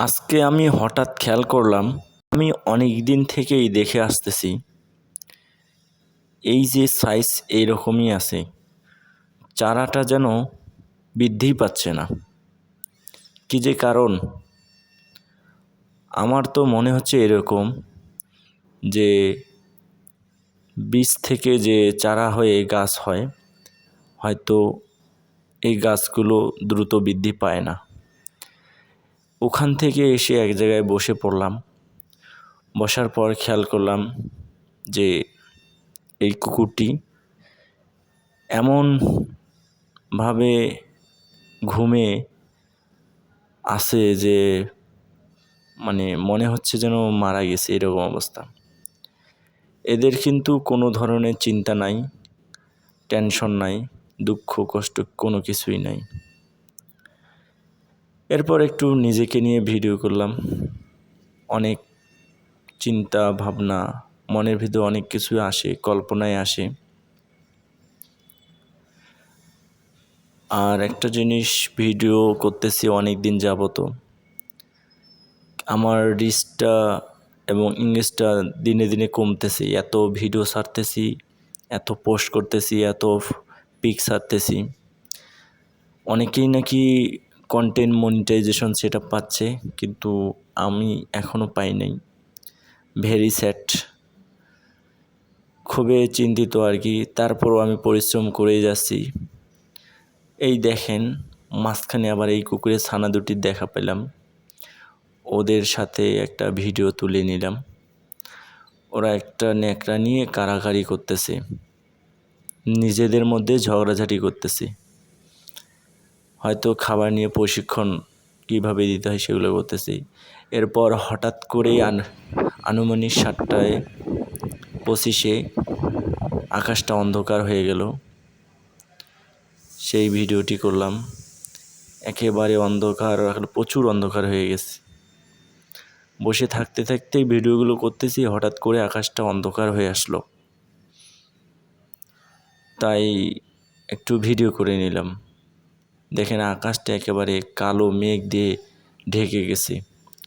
আজকে আমি হঠাৎ খেয়াল করলাম, আমি অনেক দিন থেকেই দেখে আসতেছি। এই যে সাইজ এইরকমই আছে। চারাটা যেন বৃদ্ধিই পাচ্ছে না। কী যে কারণ? আমার তো মনে হচ্ছে এরকম যে বীজ থেকে যে চারা হয়ে গাছ হয়, হয়তো এই গাছগুলো দ্রুত বৃদ্ধি পায় না। ওখান থেকে এসে এক জায়গায় বসে পড়লাম। বসার পর খেয়াল করলাম যে এই কুকুরটি এমনভাবে ঘুমে আছে যে মানে মনে হচ্ছে যেন মারা গেছে এরকম অবস্থা। এদের কিন্তু কোনো ধরনের চিন্তা নাই, টেনশন নাই, দুঃখ, কষ্ট কোনো কিছুই নাই। এরপর একটু নিজেকে নিয়ে ভিডিও করলাম। অনেক চিন্তা, ভাবনা, মনের ভিতরে অনেক কিছু আসে কল্পনায় আসে। আর একটা জিনিস ভিডিও করতেছি অনেক দিন যাবত। আমার রিচটা এবং ইংলিশটা দিনে দিনে কমতেছে। এত ভিডিও ছাড়তেছি, এত পোস্ট করতেছি, এত পিক ছাড়তেছি। অনেকেই নাকি কন্টেন্ট মনিটাইজেশন সেটা পাচ্ছে, কিন্তু আমি এখনও পাই নাই ভেরি স্যাড খুবই চিন্তিত আর কি। তারপরও আমি পরিশ্রম করেই যাচ্ছি। এই দেখেন, মাঝখানে আবার এই কুকুরের ছানা দুটির দেখা পেলাম। ওদের সাথে একটা ভিডিও তুলে নিলাম। ওরা একটা ন্যাকড়া নিয়ে কারাকারি করতেছে। নিজেদের মধ্যে ঝগড়াঝাটি করতেছে। হয়তো খাবার নিয়ে প্রশিক্ষণ কীভাবে দিতে হয় সেগুলো করতেছি। এরপর হঠাৎ করেই আন, আনুমানিক সাতটায় পঁচিশে আকাশটা অন্ধকার হয়ে গেল। সেই ভিডিওটি করলাম। একেবারে অন্ধকার প্রচুর অন্ধকার হয়ে গেছে। বসে থাকতে থাকতেই ভিডিওগুলো করতেছি, হঠাৎ করে আকাশটা অন্ধকার হয়ে আসলো। তাই একটু ভিডিও করে নিলাম। দেখেন আকাশটা একেবারে কালো মেঘ দিয়ে ঢেকে গেছে।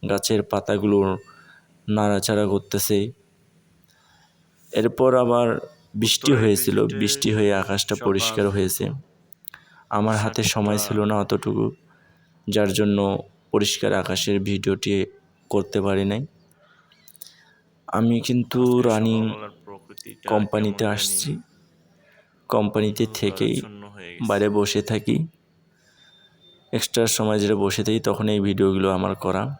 গাছের পাতাগুলো নাড়াচাড়া করতেছে। এরপর আবার বৃষ্টি হয়েছিল। বৃষ্টি হয়ে আকাশটা পরিষ্কার হয়েছে। আমার হাতে সময় ছিল না অতটুকু, যার জন্য পরিষ্কার আকাশের ভিডিওটি করতে পারি নাই। আমি কিন্তু রানিং কোম্পানিতে আসছি। কোম্পানিতে থেকেই বাইরে বসে থাকি। এক্সট্রা সময় যেটা বসে থাকি, তখন এই ভিডিওগুলো আমার করা।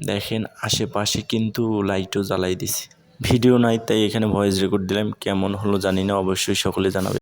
দেখেন, আশেপাশে কিন্তু লাইটও জ্বালাই দিছি। ভিডিও নাই, তাই এখানে ভয়েস রেকর্ড দিলাম। কেমন হলো জানি না, অবশ্যই সকলে জানাবে।